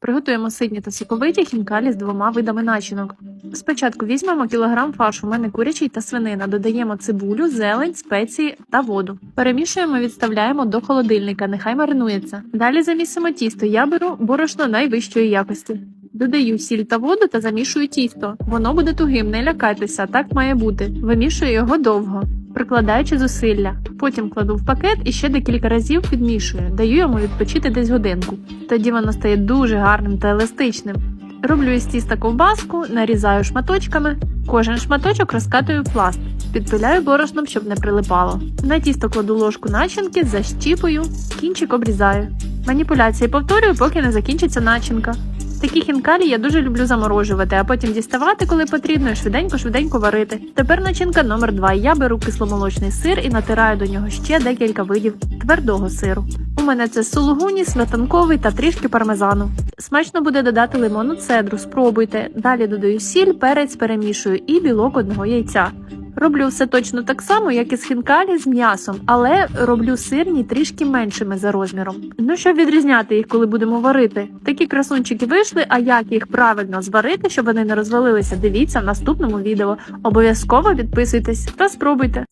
Приготуємо ситні та соковиті хінкалі з двома видами начинок. Спочатку візьмемо кілограм фаршу, у мене курячий та свинина, додаємо цибулю, зелень, спеції та воду. Перемішуємо, відставляємо до холодильника, нехай маринується. Далі замісимо тісто. Я беру борошно найвищої якості. Додаю сіль та воду та замішую тісто. Воно буде тугим, не лякайтеся, так має бути. Вимішую його довго, прикладаючи зусилля. Потім кладу в пакет і ще декілька разів підмішую. Даю йому відпочити десь годинку. Тоді воно стає дуже гарним та еластичним. Роблю із тіста ковбаску, нарізаю шматочками. Кожен шматочок розкатую в пласт. Підпиляю борошном, щоб не прилипало. На тісто кладу ложку начинки, защіпую, кінчик обрізаю. Маніпуляції повторюю, поки не закінчиться начинка. Такі хінкалі я дуже люблю заморожувати, а потім діставати, коли потрібно, і швиденько-швиденько варити. Тепер начинка номер 2 Я беру кисломолочний сир і натираю до нього ще декілька видів твердого сиру. У мене це сулугуні, сметанковий та трішки пармезану. Смачно буде додати лимонну цедру, спробуйте. Далі додаю сіль, перець перемішую і білок одного яйця. Роблю все точно так само, як і з хінкалі з м'ясом, але роблю сирні трішки меншими за розміром. Ну щоб відрізняти їх, коли будемо варити. Такі красунчики вийшли, а як їх правильно зварити, щоб вони не розвалилися, дивіться в наступному відео. Обов'язково підписуйтесь та спробуйте.